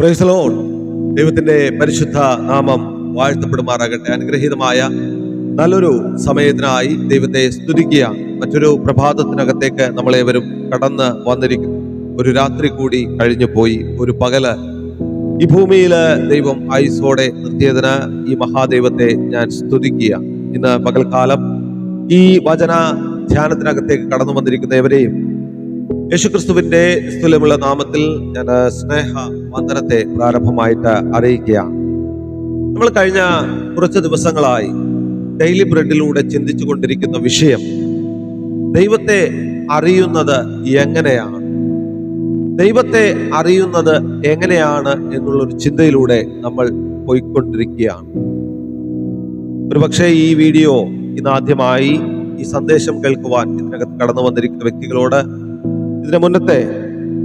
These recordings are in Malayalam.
പ്രൈസ് ലോൺ ദൈവത്തിന്റെ പരിശുദ്ധ നാമം വാഴ്ത്തപ്പെടുമാറാകട്ടെ. അനുഗ്രഹീതമായ നല്ലൊരു സമയത്തിനായി ദൈവത്തെ സ്തുതിക്കുക. മറ്റൊരു പ്രഭാതത്തിനകത്തേക്ക് നമ്മളേവരും കടന്ന് വന്നിരിക്കുന്നു ഒരു രാത്രി കൂടി കഴിഞ്ഞു പോയി. ഒരു പകൽ. ഈ ഭൂമിയിൽ ദൈവം ആയുസോടെ നിർത്തിയതിന് ഈ മഹാദൈവത്തെ ഞാൻ സ്തുതിക്കുക. ഇന്ന് പകൽക്കാലം ഈ വചന ധ്യാനത്തിനകത്തേക്ക് കടന്നു വന്നിരിക്കുന്നവരെയും യേശുക്രിസ്തുവിന്റെ സ്ഥലമുള്ള നാമത്തിൽ ഞാൻ സ്നേഹ വന്ദനത്തെ പ്രാരംഭമായിട്ട് അറിയിക്കുകയാണ്. നമ്മൾ കഴിഞ്ഞ കുറച്ച് ദിവസങ്ങളായി ഡെയിലി ബ്രെഡിലൂടെ ചിന്തിച്ചു കൊണ്ടിരിക്കുന്ന വിഷയം ദൈവത്തെ അറിയുന്നത് എങ്ങനെയാണ്? ദൈവത്തെ അറിയുന്നത് എങ്ങനെയാണ് എന്നുള്ളൊരു ചിന്തയിലൂടെ നമ്മൾ പോയിക്കൊണ്ടിരിക്കുകയാണ്. ഒരുപക്ഷെ ഈ വീഡിയോ ഇന്നാദ്യമായി ഈ സന്ദേശം കേൾക്കുവാൻ ഇതിനകത്ത് കടന്നു വന്നിരിക്കുന്ന വ്യക്തികളോട് ഇതിന് മുന്നത്തെ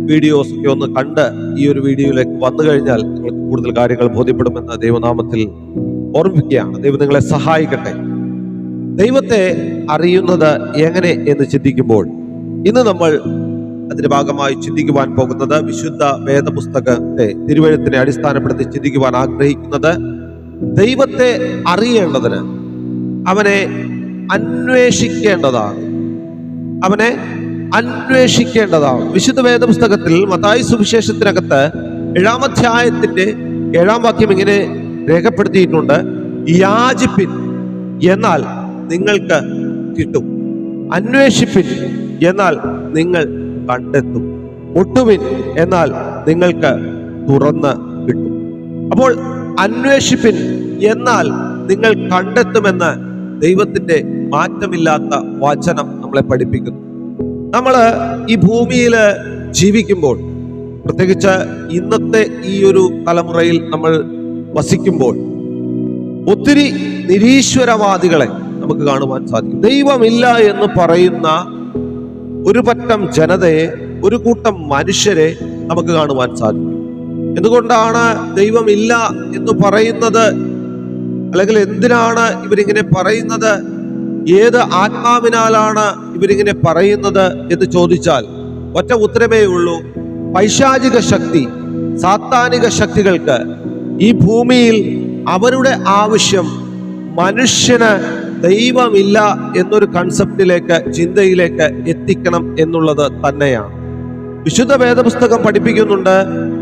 വീഡിയോസ് ഒക്കെ ഒന്ന് കണ്ട് ഈ ഒരു വീഡിയോയിലേക്ക് വന്നു കഴിഞ്ഞാൽ നിങ്ങൾക്ക് കൂടുതൽ കാര്യങ്ങൾ ബോധ്യപ്പെടുമെന്ന് ദൈവനാമത്തിൽ ഓർമ്മിക്കുകയാണ് ദൈവം നിങ്ങളെ സഹായിക്കട്ടെ. ദൈവത്തെ അറിയുന്നത് എങ്ങനെ എന്ന് ചിന്തിക്കുമ്പോൾ ഇന്ന് നമ്മൾ അതിന്റെ ഭാഗമായി ചിന്തിക്കുവാൻ പോകുന്നത് വിശുദ്ധ വേദപുസ്തകത്തെ തിരുവഴുത്തിനെ അടിസ്ഥാനപ്പെടുത്തി ചിന്തിക്കുവാൻ ആഗ്രഹിക്കുന്നത് ദൈവത്തെ അറിയേണ്ടതിന് അവനെ അന്വേഷിക്കേണ്ടതാണ്. അവനെ അന്വേഷിക്കേണ്ടതാണ്. വിശുദ്ധ വേദപുസ്തകത്തിൽ മതായി സുവിശേഷത്തിനകത്ത് ഏഴാം അധ്യായത്തിന്റെ ഏഴാം വാക്യം ഇങ്ങനെ രേഖപ്പെടുത്തിയിട്ടുണ്ട്. യാചിപ്പിൻ എന്നാൽ നിങ്ങൾക്ക് കിട്ടും. അന്വേഷിപ്പിൻ എന്നാൽ നിങ്ങൾ കണ്ടെത്തും. ഒട്ടുവിൻ എന്നാൽ നിങ്ങൾക്ക് തുറന്ന് കിട്ടും. അപ്പോൾ അന്വേഷിപ്പിൻ എന്നാൽ നിങ്ങൾ കണ്ടെത്തുമെന്ന് ദൈവത്തിന്റെ മാറ്റമില്ലാത്ത വചനം നമ്മളെ പഠിപ്പിക്കുന്നു. നമ്മൾ ഈ ഭൂമിയിൽ ജീവിക്കുമ്പോൾ പ്രത്യേകിച്ച് ഇന്നത്തെ ഈ ഒരു തലമുറയിൽ നമ്മൾ വസിക്കുമ്പോൾ ഒത്തിരി നിരീശ്വരവാദികളെ നമുക്ക് കാണുവാൻ സാധിക്കും. ദൈവമില്ല എന്ന് പറയുന്ന ഒരു പറ്റം ജനതയെ ഒരു കൂട്ടം മനുഷ്യരെ നമുക്ക് കാണുവാൻ സാധിക്കും. എന്തുകൊണ്ടാണ് ദൈവമില്ല എന്ന് പറയുന്നത്? അല്ലെങ്കിൽ എന്തിനാണ് ഇവരിങ്ങനെ പറയുന്നത്? ഏത് ആത്മാവിനാലാണ് ഇവരിങ്ങനെ പറയുന്നത് എന്ന് ചോദിച്ചാൽ ഒറ്റ ഉത്തരമേ ഉള്ളൂ. പൈശാചിക ശക്തി സാത്താനിക ശക്തികൾക്ക് ഈ ഭൂമിയിൽ അവരുടെ ആവശ്യം മനുഷ്യന് ദൈവമില്ല എന്നൊരു കൺസെപ്റ്റിലേക്ക് ചിന്തയിലേക്ക് എത്തിക്കണം എന്നുള്ളത് തന്നെയാണ്. വിശുദ്ധ വേദപുസ്തകം പഠിപ്പിക്കുന്നുണ്ട്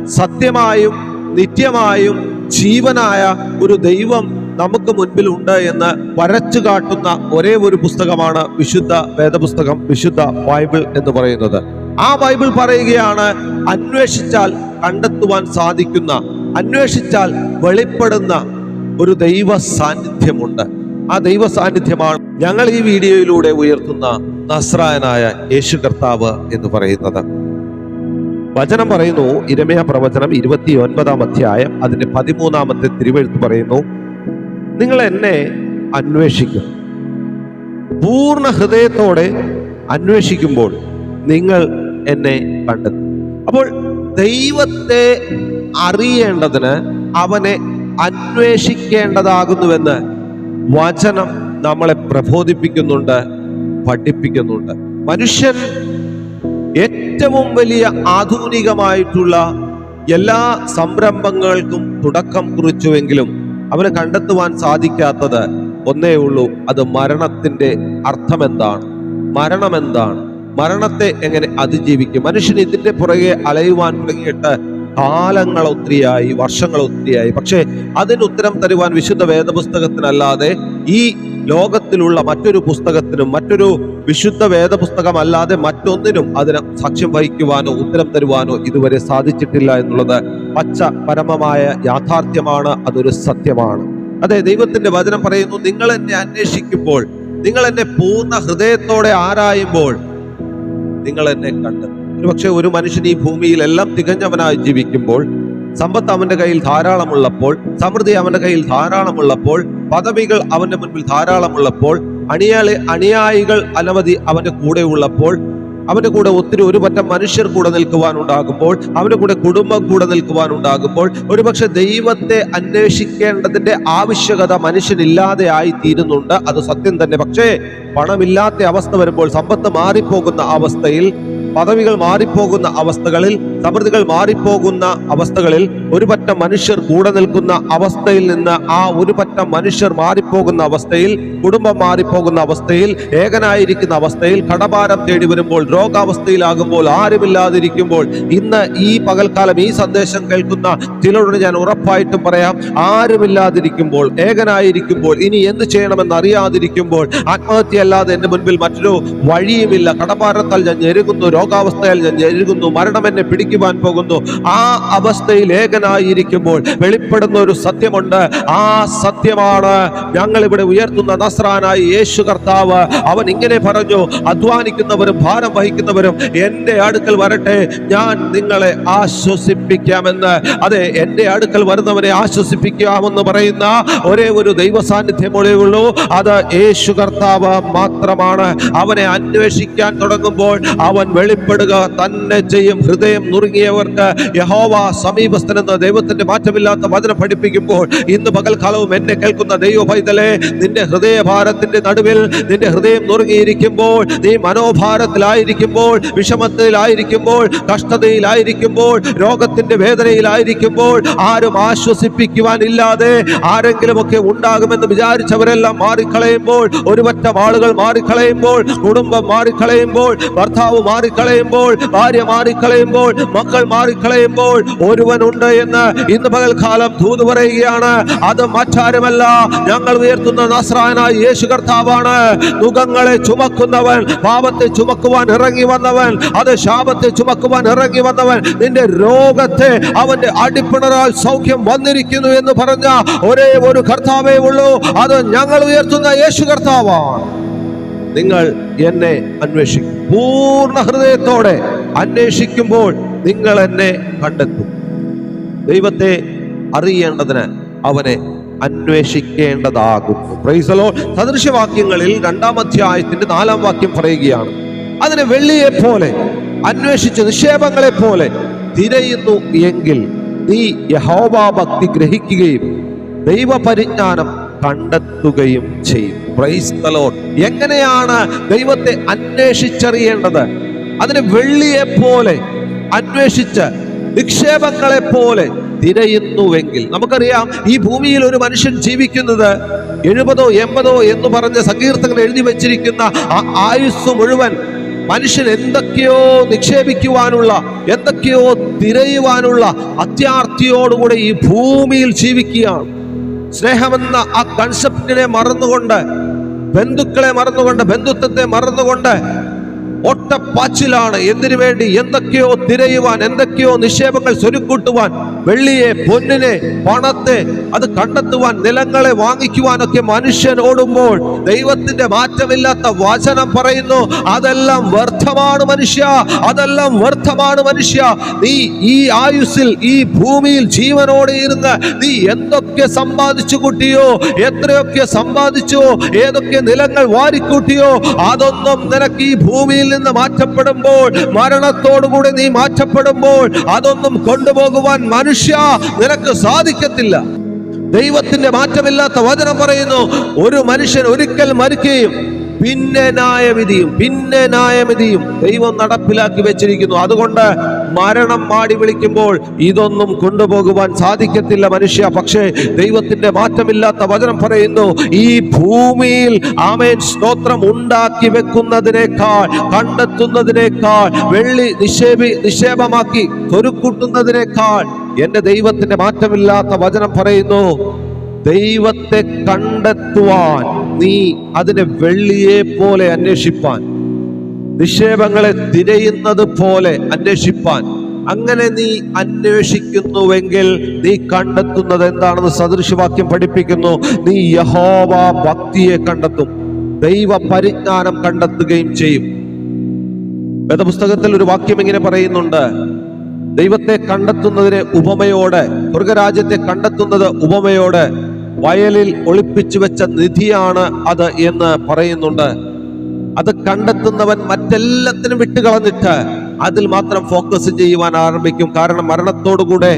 സത്യമായും നിത്യമായും ജീവനായ ഒരു ദൈവം നമുക്ക് മുൻപിൽ ഉണ്ട് എന്ന് വരച്ചു കാട്ടുന്ന ഒരേ ഒരു പുസ്തകമാണ് വിശുദ്ധ വേദപുസ്തകം വിശുദ്ധ ബൈബിൾ എന്ന് പറയുന്നത്. ആ ബൈബിൾ പറയുകയാണ് അന്വേഷിച്ചാൽ കണ്ടെത്തുവാൻ സാധിക്കുന്ന അന്വേഷിച്ചാൽ വെളിപ്പെടുന്ന ഒരു ദൈവ സാന്നിധ്യമുണ്ട്. ആ ദൈവ സാന്നിധ്യമാണ് ഞങ്ങൾ ഈ വീഡിയോയിലൂടെ ഉയർത്തുന്ന നസ്രായനായ യേശു കർത്താവ് എന്ന് പറയുന്നത്. വചനം പറയുന്നു ഇരമയ പ്രവചനം ഇരുപത്തി ഒൻപതാം അധ്യായം അതിന്റെ പതിമൂന്നാമത്തെ തിരുവെഴുത്ത് പറയുന്നു നിങ്ങൾ എന്നെ അന്വേഷിക്കും. പൂർണ ഹൃദയത്തോടെ അന്വേഷിക്കുമ്പോൾ നിങ്ങൾ എന്നെ കണ്ടെത്തും. അപ്പോൾ ദൈവത്തെ അറിയേണ്ടതിന് അവനെ അന്വേഷിക്കേണ്ടതാകുന്നുവെന്ന് വചനം നമ്മളെ പ്രബോധിപ്പിക്കുന്നുണ്ട് പഠിപ്പിക്കുന്നുണ്ട്. മനുഷ്യൻ ഏറ്റവും വലിയ ആധുനികമായിട്ടുള്ള എല്ലാ സംരംഭങ്ങൾക്കും തുടക്കം കുറിച്ചുവെങ്കിലും അവന് കണ്ടെത്തുവാൻ സാധിക്കാത്തത് ഒന്നേ ഉള്ളൂ. അത് മരണത്തിന്റെ അർത്ഥം എന്താണ് മരണം എന്താണ് മരണത്തെ എങ്ങനെ അതിജീവിക്കും? മനുഷ്യൻ ഇതിന്റെ പുറകെ അലയുവാൻ തുടങ്ങിയിട്ട് കാലങ്ങൾ ഒത്തിരിയായി വർഷങ്ങൾ ഒത്തിരിയായി പക്ഷേ അതിന് ഉത്തരം തരുവാൻ വിശുദ്ധ വേദപുസ്തകത്തിനല്ലാതെ ഈ ലോകത്തിലുള്ള മറ്റൊരു പുസ്തകത്തിനും മറ്റൊരു വിശുദ്ധ വേദപുസ്തകമല്ലാതെ മറ്റൊന്നിനും അതിന് സാക്ഷ്യം വഹിക്കുവാനോ ഉത്തരം തരുവാനോ ഇതുവരെ സാധിച്ചിട്ടില്ല എന്നുള്ളത് പച്ച പരമമായ യാഥാർത്ഥ്യമാണ് അതൊരു സത്യമാണ്. അതെ ദൈവത്തിന്റെ വചനം പറയുന്നു നിങ്ങൾ എന്നെ അന്വേഷിക്കുമ്പോൾ നിങ്ങൾ എന്നെ പൂർണ ഹൃദയത്തോടെ ആരായുമ്പോൾ നിങ്ങൾ എന്നെ കണ്ടെത്തും. ഒരുപക്ഷെ ഒരു മനുഷ്യൻ ഈ ഭൂമിയിൽ എല്ലാം തികഞ്ഞവനായി ജീവിക്കുമ്പോൾ സമ്പത്ത് അവന്റെ കയ്യിൽ ധാരാളമുള്ളപ്പോൾ സമൃദ്ധി അവന്റെ കയ്യിൽ ധാരാളമുള്ളപ്പോൾ പദവികൾ അവന്റെ മുൻപിൽ ധാരാളമുള്ളപ്പോൾ അണിയാളി അനുയായികൾ അനവധി അവന്റെ കൂടെ ഉള്ളപ്പോൾ അവന്റെ കൂടെ ഒത്തിരി ഒരു പറ്റം മനുഷ്യർ കൂടെ നിൽക്കുവാനുണ്ടാകുമ്പോൾ അവന്റെ കൂടെ കുടുംബം കൂടെ നിൽക്കുവാനുണ്ടാകുമ്പോൾ ഒരുപക്ഷെ ദൈവത്തെ അന്വേഷിക്കേണ്ടതിന്റെ ആവശ്യകത മനുഷ്യനില്ലാതെ ആയി തീരുന്നുണ്ട് അത് സത്യം തന്നെ. പക്ഷേ പണമില്ലാത്ത അവസ്ഥ വരുമ്പോൾ സമ്പത്ത് മാറിപ്പോകുന്ന അവസ്ഥയിൽ പദവികൾ മാറിപ്പോകുന്ന അവസ്ഥകളിൽ സമൃദ്ധികൾ മാറിപ്പോകുന്ന അവസ്ഥകളിൽ ഒരുപറ്റം മനുഷ്യർ കൂടെ നിൽക്കുന്ന അവസ്ഥയിൽ നിന്ന് ആ ഒരുപറ്റം മനുഷ്യർ മാറിപ്പോകുന്ന അവസ്ഥയിൽ കുടുംബം മാറിപ്പോകുന്ന അവസ്ഥയിൽ ഏകനായിരിക്കുന്ന അവസ്ഥയിൽ കടഭാരം തേടി വരുമ്പോൾ രോഗാവസ്ഥയിലാകുമ്പോൾ ആരുമില്ലാതിരിക്കുമ്പോൾ ഇന്ന് ഈ പകൽക്കാലം ഈ സന്ദേശം കേൾക്കുന്ന ചിലരോട് ഞാൻ ഉറപ്പായിട്ടും പറയാം ആരുമില്ലാതിരിക്കുമ്പോൾ ഏകനായിരിക്കുമ്പോൾ ഇനി എന്ത് ചെയ്യണമെന്ന് അറിയാതിരിക്കുമ്പോൾ ആത്മഹത്യ അല്ലാതെ എന്റെ മുൻപിൽ മറ്റൊരു വഴിയുമില്ല. കടഭാരത്താൽ ഞാൻ ഞെരുകുന്നു രോഗാവസ്ഥയാൽ ഞാൻ ഞെരുകുന്നു മരണം എന്നെ പിടിക്കുവാൻ പോകുന്നു. ആ അവസ്ഥയിൽ ഏകനായിരിക്കുമ്പോൾ വെളിപ്പെടുന്ന ഒരു സത്യമുണ്ട്. ആ സത്യമാണ് ഞങ്ങൾ ഇവിടെ ഉയർത്തുന്ന നസ്രാനായി യേശു കർത്താവ്. അവൻ ഇങ്ങനെ പറഞ്ഞു അധ്വാനിക്കുന്നവരും ഭാരം വഹിക്കുന്നവരും എന്റെ അടുക്കൽ വരട്ടെ ഞാൻ നിങ്ങളെ ആശ്വസിപ്പിക്കാമെന്ന്. അതെ എന്റെ അടുക്കൽ വരുന്നവരെ ആശ്വസിപ്പിക്കാമെന്ന് പറയുന്ന ഒരേ ഒരു ദൈവ സാന്നിധ്യമൊഴേ ഉള്ളൂ. അത് യേശു കർത്താവ് മാത്രമാണ്. അവനെ അന്വേഷിക്കാൻ തുടങ്ങുമ്പോൾ അവൻ വെളിപ്പെടുക തന്നെ ചെയ്യും. ഹൃദയം നുറുങ്ങിയവർക്ക് യഹോവ സമീപസ്ഥനെന്ന ദൈവത്തിന്റെ മാറ്റമില്ലാത്ത വചനം പഠിപ്പിക്കുമ്പോൾ ഇന്ന് പകൽക്കാലവും എന്നെ കേൾക്കുന്ന ദൈവ പൈതലെ നിന്റെ ഹൃദയഭാരത്തിന്റെ നടുവിൽ നിന്റെ ഹൃദയം നുറുങ്ങിയിരിക്കുമ്പോൾ നീ മനോഭാരത്തിലായിരിക്കുമ്പോൾ വിഷമത്തിലായിരിക്കുമ്പോൾ കഷ്ടതയിലായിരിക്കുമ്പോൾ രോഗത്തിന്റെ വേദനയിലായിരിക്കുമ്പോൾ ആരും ആശ്വസിപ്പിക്കുവാനില്ലാതെ ആരെങ്കിലുമൊക്കെ ഉണ്ടാകുമെന്ന് വിചാരിച്ചവരെല്ലാം മാറിക്കളയുമ്പോൾ ഒരുപറ്റം ആളുകൾ മാറിക്കളയുമ്പോൾ കുടുംബം മാറിക്കളയുമ്പോൾ ഭർത്താവ് മാറിക്കളയുമ്പോൾ ഭാര്യ മാറിക്കളയുമ്പോൾ മക്കൾ മാറിക്കളയുമ്പോൾ ഒരുവൻ ഉണ്ട് എന്ന് ഇന്ന് പകൽക്കാലം തൂതു പറയുകയാണ്. അത് മറ്റാരുമല്ല ഞങ്ങൾ ഉയർത്തുന്ന നസ്രായനായ യേശു കർത്താവാണ്. മുഖങ്ങളെ ചുമക്കുന്നവൻ പാപത്തെ ചുമക്കുവാൻ ഇറങ്ങി വന്നവൻ അത് ശാപത്തെ ചുമക്കുവാൻ ഇറങ്ങി വന്നവൻ നിന്റെ രോഗത്തെ അവന്റെ അടിപ്പിണറാൽ സൗഖ്യം വന്നിരിക്കുന്നു എന്ന് പറഞ്ഞ ഒരേ ഒരു കർത്താവേ ഉള്ളൂ. അത് ഞങ്ങൾ ഉയർത്തുന്ന യേശു കർത്താവാണ്. നിങ്ങൾ എന്നെ അന്വേഷിക്കും. പൂർണ ഹൃദയത്തോടെ അന്വേഷിക്കുമ്പോൾ നിങ്ങൾ എന്നെ കണ്ടെത്തും. ദൈവത്തെ അറിയേണ്ടതിന് അവനെ അന്വേഷിക്കേണ്ടതാകുന്നു. പ്രൈസലോ സദൃശവാക്യങ്ങളിൽ രണ്ടാം അധ്യായത്തിന്റെ നാലാം വാക്യം പറയുകയാണ്. അതിനെ വെള്ളിയെ പോലെ അന്വേഷിച്ച് നിക്ഷേപങ്ങളെ പോലെ തിരയുന്നു എങ്കിൽ നീ യഹോവ ഭക്തി ഗ്രഹിക്കുകയും ദൈവപരിജ്ഞാനം കണ്ടെത്തുകയും ചെയ്യും. പ്രൈസ്. എങ്ങനെയാണ് ദൈവത്തെ അന്വേഷിച്ചറിയേണ്ടത്? അതിന് വെള്ളിയെ പോലെ അന്വേഷിച്ച് നിക്ഷേപങ്ങളെ പോലെ തിരയുന്നുവെങ്കിൽ. നമുക്കറിയാം ഈ ഭൂമിയിൽ ഒരു മനുഷ്യൻ ജീവിക്കുന്നത് എഴുപതോ എൺപതോ എന്ന് പറഞ്ഞ സങ്കീർത്തങ്ങൾ എഴുതി വെച്ചിരിക്കുന്ന ആ ആയുസ് മുഴുവൻ മനുഷ്യൻ എന്തൊക്കെയോ നിക്ഷേപിക്കുവാനുള്ള എന്തൊക്കെയോ തിരയുവാനുള്ള അത്യാർത്ഥിയോടുകൂടെ ഈ ഭൂമിയിൽ ജീവിക്കുകയാണ്. സ്നേഹമെന്ന ആ കൺസെപ്റ്റിനെ മറന്നുകൊണ്ട് ബന്ധുക്കളെ മറന്നുകൊണ്ട് ബന്ധുത്വത്തെ മറന്നുകൊണ്ട് ഒട്ടപ്പാച്ചിലാണ് എന്തിനു വേണ്ടി? എന്തൊക്കെയോ തിരയുവാൻ എന്തൊക്കെയോ നിക്ഷേപങ്ങൾ സ്വരുക്കൂട്ടുവാൻ വെള്ളിയെ പൊന്നിനെ പണത്തെ അത് കണ്ടെത്തുവാൻ നിലങ്ങളെ വാങ്ങിക്കുവാനൊക്കെ മനുഷ്യൻ ഓടുമ്പോൾ ദൈവത്തിന്റെ മാറ്റമില്ലാത്ത വചനം പറയുന്നു അതെല്ലാം വ്യർത്ഥമാണ് മനുഷ്യ അതെല്ലാം വ്യർത്ഥമാണ് മനുഷ്യ. നീ ഈ ആയുസ്സിൽ ഈ ഭൂമിയിൽ ജീവനോടെ ഇരുന്ന് നീ എന്തൊക്കെ സമ്പാദിച്ചു കൂട്ടിയോ എത്രയൊക്കെ സമ്പാദിച്ചോ ഏതൊക്കെ നിലങ്ങൾ വാരിക്കൂട്ടിയോ അതൊന്നും നിനക്ക് ഈ ഭൂമിയിൽ നിന്ന് മാറ്റപ്പെടുമ്പോൾ മരണത്തോടുകൂടി നീ മാറ്റപ്പെടുമ്പോൾ അതൊന്നും കൊണ്ടുപോകുവാൻ മനുഷ്യ നിനക്ക് സാധിക്കത്തില്ല. ദൈവത്തിന്റെ മാറ്റമില്ലാത്ത വചനം പറയുന്നു ഒരു മനുഷ്യൻ ഒരിക്കൽ മരിക്കുകയും പിന്നെ ന്യായവിധിയും പിന്നെ ന്യായവിധിയും ദൈവം നടപ്പിലാക്കി വെച്ചിരിക്കുന്നു. അതുകൊണ്ട് മരണം മാടി വിളിക്കുമ്പോൾ ഇതൊന്നും കൊണ്ടുപോകുവാൻ സാധിക്കത്തില്ല മനുഷ്യ. പക്ഷേ ദൈവത്തിന്റെ മാറ്റമില്ലാത്ത വചനം പറയുന്നു ഈ ഭൂമിയിൽ ആമേൻ സ്തോത്രം ഉണ്ടാക്കി വെക്കുന്നതിനേക്കാൾ കണ്ടെത്തുന്നതിനേക്കാൾ വെള്ളി നിക്ഷേപി നിക്ഷേപമാക്കി തൊരുക്കൂട്ടുന്നതിനേക്കാൾ എന്റെ ദൈവത്തിന്റെ മാറ്റമില്ലാത്ത വചനം പറയുന്നു ദൈവത്തെ കണ്ടെത്തുവാൻ നീ അതിനെ വെള്ളിയെ പോലെ അന്വേഷിപ്പാൻ നിക്ഷേപങ്ങളെ തിരയുന്നത് പോലെ അന്വേഷിപ്പാൻ. അങ്ങനെ നീ അന്വേഷിക്കുന്നുവെങ്കിൽ നീ കണ്ടെത്തുന്നത് എന്താണെന്ന് സദൃശവാക്യം പഠിപ്പിക്കുന്നു. നീ യഹോവ ഭക്തിയെ കണ്ടെത്തും. ദൈവ പരിജ്ഞാനം കണ്ടെത്തുകയും ചെയ്യും. വേദപുസ്തകത്തിൽ ഒരു വാക്യം ഇങ്ങനെ പറയുന്നുണ്ട്. ദൈവത്തെ കണ്ടെത്തുന്നതിനെ ഉപമയോടെ സ്വർഗരാജ്യത്തെ കണ്ടെത്തുന്നത് ഉപമയോടെ വയലിൽ ഒളിപ്പിച്ചു വെച്ച നിധിയാണ് അത് എന്ന് പറയുന്നുണ്ട്. അത് കണ്ടെത്തുന്നവൻ മറ്റെല്ലാത്തിനും വിട്ടുകളഞ്ഞിട്ട് അതിൽ മാത്രം ഫോക്കസ് ചെയ്യുവാൻ ആരംഭിക്കും. കാരണം മരണത്തോടുകൂടെ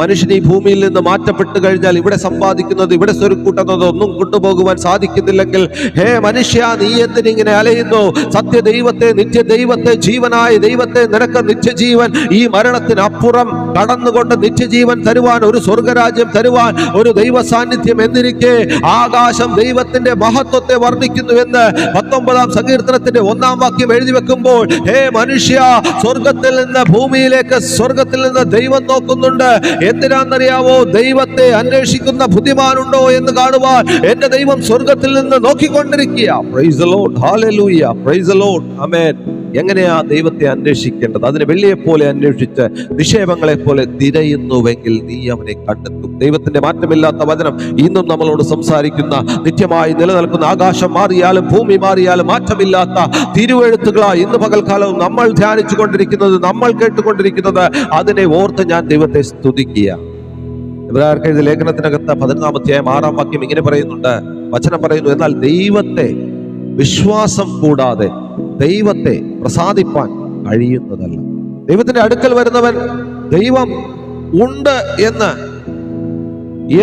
മനുഷ്യൻ ഈ ഭൂമിയിൽ നിന്ന് മാറ്റപ്പെട്ട് കഴിഞ്ഞാൽ ഇവിടെ സമ്പാദിക്കുന്നത് ഇവിടെ സ്വരുക്കൂട്ടുന്നത് ഒന്നും കൊണ്ടുപോകുവാൻ സാധിക്കുന്നില്ലെങ്കിൽ ഹേ മനുഷ്യ നീ എന്തിനിങ്ങനെ അലയുന്നു? സത്യ ദൈവത്തെ നിത്യ ദൈവത്തെ ജീവനായ ദൈവത്തെ നിനക്ക് നിത്യജീവൻ ഈ മരണത്തിനപ്പുറം കടന്നുകൊണ്ട് നിത്യജീവൻ തരുവാൻ ഒരു സ്വർഗരാജ്യം തരുവാൻ ഒരു ദൈവ സാന്നിധ്യം എന്നിരിക്കെ ആകാശം ദൈവത്തിന്റെ മഹത്വത്തെ വർണിക്കുന്നുവെന്ന് പത്തൊമ്പതാം സങ്കീർത്തനത്തിന്റെ ഒന്നാം വാക്യം എഴുതി വെക്കുമ്പോൾ ഹേ മനുഷ്യ സ്വർഗത്തിൽ നിന്ന് ഭൂമിയിലേക്ക് സ്വർഗത്തിൽ നിന്ന് ദൈവം നോക്കുന്നുണ്ട്. എന്തിനാണെന്നറിയാവോ ദൈവത്തെ അന്വേഷിക്കുന്ന ബുദ്ധിമാനുണ്ടോ എന്ന് കാണുവാൻ എന്റെ ദൈവം സ്വർഗത്തിൽ നിന്ന് നോക്കിക്കൊണ്ടിരിക്കുക praise. Hallelujah. Praise the Lord. Amen. എങ്ങനെയാ ദൈവത്തെ അന്വേഷിക്കേണ്ടത്? അതിനെ വെള്ളിയെ പോലെ അന്വേഷിച്ച് നിക്ഷേപങ്ങളെ പോലെ തിരയുന്നുവെങ്കിൽ നീ അവനെ കണ്ടെത്തും. ദൈവത്തിന്റെ മാറ്റമില്ലാത്ത വചനം ഇന്നും നമ്മളോട് സംസാരിക്കുന്ന നിത്യമായി നിലനിൽക്കുന്ന ആകാശം മാറിയാലും ഭൂമി മാറിയാലും മാറ്റമില്ലാത്ത തിരുവെഴുത്തുകളായി ഇന്ന് പകൽക്കാലവും നമ്മൾ ധ്യാനിച്ചു കൊണ്ടിരിക്കുന്നത് നമ്മൾ കേട്ടുകൊണ്ടിരിക്കുന്നത് അതിനെ ഓർത്ത് ഞാൻ ദൈവത്തെ സ്തുതിക്കുക. എഴുതിയ ലേഖനത്തിനകത്ത് പതിനൊന്നാമത്തെ ആറാം വാക്യം ഇങ്ങനെ പറയുന്നുണ്ട്. വചനം പറയുന്നു എന്നാൽ ദൈവത്തെ വിശ്വാസം കൂടാതെ ദൈവത്തെ പ്രസാദിപ്പാൻ കഴിയുന്നതല്ല. ദൈവത്തിന്റെ അടുക്കൽ വരുന്നവൻ ദൈവം ഉണ്ട് എന്ന്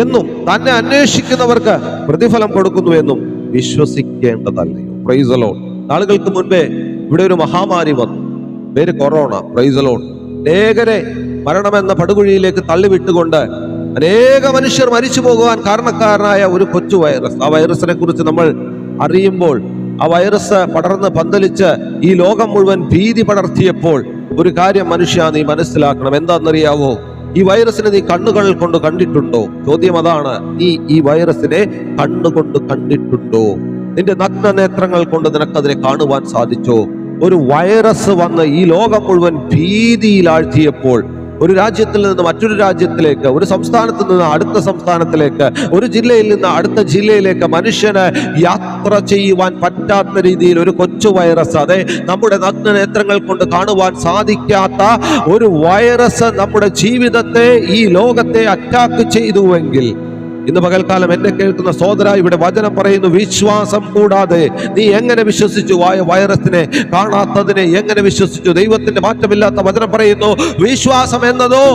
എന്നും തന്നെ അന്വേഷിക്കുന്നവർക്ക് പ്രതിഫലം കൊടുക്കുന്നു എന്നും വിശ്വസിക്കേണ്ടതല്ലയോ. പ്രൈസലോൺ നാളുകൾക്ക് മുൻപേ ഇവിടെ ഒരു മഹാമാരി വന്നു. പേര് കൊറോണ. പ്രൈസലോൺ അനേകരെ മരണമെന്ന പടുകുഴിയിലേക്ക് തള്ളിവിട്ടുകൊണ്ട് അനേക മനുഷ്യർ മരിച്ചു പോകുവാൻ കാരണക്കാരനായ ഒരു കൊച്ചു വൈറസ്. ആ വൈറസിനെ കുറിച്ച് നമ്മൾ അറിയുമ്പോൾ ആ വൈറസ് പടർന്ന് പന്തലിച്ച് ഈ ലോകം മുഴുവൻ ഭീതി പടർത്തിയപ്പോൾ ഒരു കാര്യം മനുഷ്യ നീ മനസ്സിലാക്കണം. എന്താണെന്നറിയാവോ? ഈ വൈറസിനെ നീ കണ്ണുകൾ കൊണ്ട് കണ്ടിട്ടുണ്ടോ? ചോദ്യം അതാണ് നീ ഈ വൈറസിനെ കണ്ണുകൊണ്ട് കണ്ടിട്ടുണ്ടോ? നിന്റെ നഗ്ന നേത്രങ്ങൾ കൊണ്ട് നിനക്കതിനെ കാണുവാൻ സാധിച്ചോ? ഒരു വൈറസ് വന്ന് ഈ ലോകം മുഴുവൻ ഭീതിയിലാഴ്ത്തിയപ്പോൾ ഒരു രാജ്യത്തിൽ നിന്ന് മറ്റൊരു രാജ്യത്തിലേക്ക് ഒരു സംസ്ഥാനത്ത് നിന്ന് അടുത്ത സംസ്ഥാനത്തിലേക്ക് ഒരു ജില്ലയിൽ നിന്ന് അടുത്ത ജില്ലയിലേക്ക് മനുഷ്യന് യാത്ര ചെയ്യുവാൻ പറ്റാത്ത രീതിയിൽ ഒരു കൊച്ചു വൈറസ് അതെ നമ്മുടെ നഗ്ന നേത്രങ്ങൾ കൊണ്ട് കാണുവാൻ സാധിക്കാത്ത ഒരു വൈറസ് നമ്മുടെ ജീവിതത്തെ ഈ ലോകത്തെ അറ്റാക്ക് ചെയ്തുവെങ്കിൽ ഇന്ന് പകൽക്കാലം എന്നെ കേൾക്കുന്ന സോദര ഇവിടെ വചനം പറയുന്നു വിശ്വാസം കൂടാതെ നീ എങ്ങനെ വിശ്വസിച്ചു? വായ വൈറസിനെ കാണാത്തതിനെ എങ്ങനെ വിശ്വസിച്ചു? ദൈവത്തിന്റെ മാറ്റമില്ലാത്ത വചനം പറയുന്നു വിശ്വാസം എന്നതോ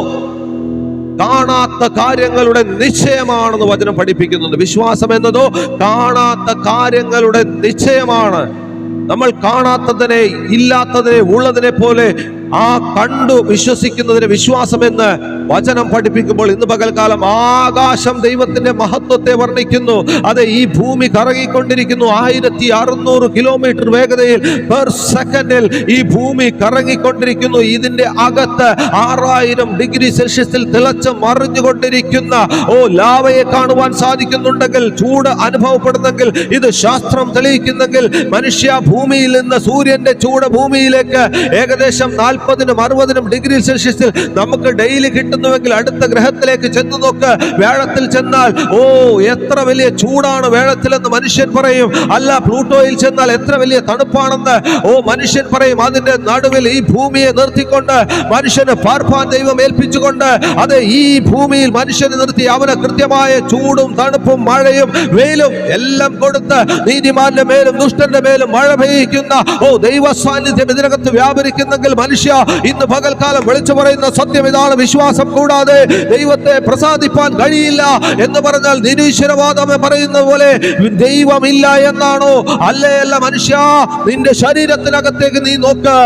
കാണാത്ത കാര്യങ്ങളുടെ നിശ്ചയമാണെന്ന് വചനം പഠിപ്പിക്കുന്നുണ്ട്. വിശ്വാസം എന്നതോ കാണാത്ത കാര്യങ്ങളുടെ നിശ്ചയമാണ്. നമ്മൾ കാണാത്തതിനെ ഇല്ലാത്തതിനെ ഉള്ളതിനെ പോലെ ആ കണ്ടു വിശ്വസിക്കുന്നതിന് വിശ്വാസമെന്ന് വചനം പഠിപ്പിക്കുമ്പോൾ ഇന്ന് പകൽക്കാലം ആകാശം ദൈവത്തിന്റെ മഹത്വത്തെ വർണിക്കുന്നു. അത് ഈ ഭൂമി കറങ്ങിക്കൊണ്ടിരിക്കുന്നു. ആയിരത്തി അറുന്നൂറ് കിലോമീറ്റർ വേഗതയിൽ പെർ സെക്കൻഡിൽ ഈ ഭൂമി കറങ്ങിക്കൊണ്ടിരിക്കുന്നു. ഇതിന്റെ അകത്ത് ആറായിരം ഡിഗ്രി സെൽഷ്യസിൽ തിളച്ച് മറിഞ്ഞുകൊണ്ടിരിക്കുന്ന ഓ ലാവയെ കാണുവാൻ സാധിക്കുന്നുണ്ടെങ്കിൽ ചൂട് അനുഭവപ്പെടുന്നെങ്കിൽ ഇത് ശാസ്ത്രം തെളിയിക്കുന്നെങ്കിൽ മനുഷ്യ ഭൂമിയിൽ നിന്ന് സൂര്യന്റെ ചൂട് ഭൂമിയിലേക്ക് ഏകദേശം നാൽപ്പതിനും അറുപതിനും ഡിഗ്രി സെൽഷ്യസിൽ നമുക്ക് ഡെയിലി കിട്ടുന്നുവെങ്കിൽ അടുത്ത ഗ്രഹത്തിലേക്ക് ചെന്ന് നോക്ക്. വേഴത്തിൽ ചെന്നാൽ ഓ എത്ര വലിയ ചൂടാണ് വേഴത്തിലെന്ന് മനുഷ്യൻ പറയും. അല്ല പ്ലൂട്ടോയിൽ ചെന്നാൽ എത്ര വലിയ തണുപ്പാണെന്ന്. ഓ മനുഷ്യൻ പറയും അതിന്റെ നടുവിൽ ഈ ഭൂമിയെ നിർത്തിക്കൊണ്ട് മനുഷ്യന് പാർപ്പാൻ ദൈവം ഏൽപ്പിച്ചുകൊണ്ട് അത് ഈ ഭൂമിയിൽ മനുഷ്യനെ നിർത്തി അവന് കൃത്യമായ ചൂടും തണുപ്പും മഴയും വെയിലും എല്ലാം കൊടുത്ത് നീതിമാന്റെ മേലും ദുഷ്ടന്റെ മേലും മഴ പെയ്യിക്കുന്ന ഓ ദൈവ സാന്നിധ്യം ഇതിനകത്ത് വ്യാപരിക്കുന്നെങ്കിൽ മനുഷ്യ ഇന്ന് പകൽക്കാലം വിളിച്ചു പറയുന്ന സത്യം ഇതാണ്. വിശ്വാസം കൂടാതെ ദൈവത്തെ പ്രസാദിപ്പാൻ കഴിയില്ല എന്ന് പറഞ്ഞാൽ നിരീശ്വരവാദം പറയുന്ന പോലെ ദൈവമില്ല എന്നാണോ? അല്ലേ അല്ല മനുഷ്യ നിന്റെ ശരീരത്തിനകത്തേക്ക് നീ നോക്ക്.